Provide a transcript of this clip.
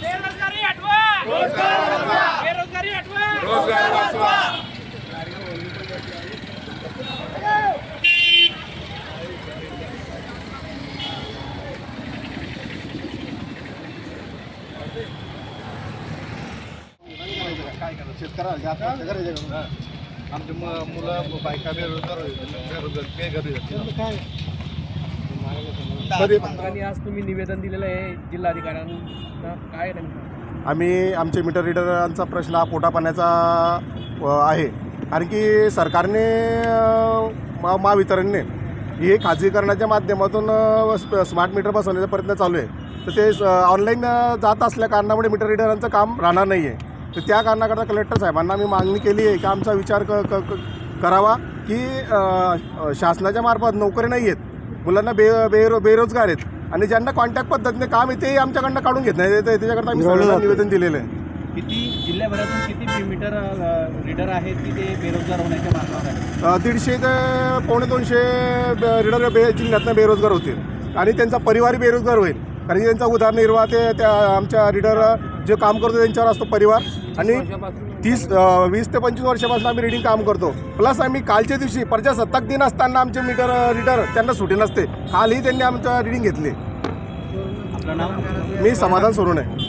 बेरोजगारी हटवा बेरोजगारी हटवा रोजगार वाचवा काय करायचं शेतकऱ्याला आमचे म- मुलं बायका बेरोजगार बेरोजगार बेघरी आणि आज तुम्ही निवेदन दिलेलं आहे जिल्हाधिकाऱ्यांना. काय आम्ही आमचे मीटर रिडरांचा प्रश्न हा पोटापाण्याचा आहे. कारण की सरकारने महावितरणने हे खाजगीकरणाच्या माध्यमातून स्मार्ट मीटर बसवण्याचा प्रयत्न चालू आहे. तर ते ऑनलाईन जात असल्या कारणामुळे मीटर रिडरांचं काम राहणार नाही आहे तर त्या कारणाकरता कलेक्टर साहेबांना आम्ही मागणी केली आहे की आमचा विचार क क क- करावा की शासनाच्या मार्फत नोकरी नाही आहेत मुलांना बे बेरो बेरोजगार आहेत आणि ज्यांना कॉन्टॅक्ट पद्धतीने काम तेही आमच्याकडनं काढून घेत नाही. त्याच्याकरता आम्ही सगळ्यांना निवेदन दिलेलं आहे. किती जिल्ह्याभरातून किती रीडर आहेत की ते बेरोजगार होण्याच्या मार्गावर आहेत? दीडशे ते पावणे दोनशे रिडर बे जिल्ह्यातनं बेरोजगार होतील आणि त्यांचा परिवारही बेरोजगार होईल. कारण त्यांचा उदरनिर्वाह ते त्या आमच्या रिडर जे काम करतो त्यांच्यावर असतो परिवार. आणि तीस वीस ते पंचवीस वर्षापासून आम्ही रिडिंग काम करतो. प्लस आम्ही कालच्या दिवशी प्रजासत्ताक दिन असताना आमचे मीटर रिडर त्यांना सुटी नसते. कालही त्यांनी आमचं रिडिंग घेतली. मी समाधान सोडून आहे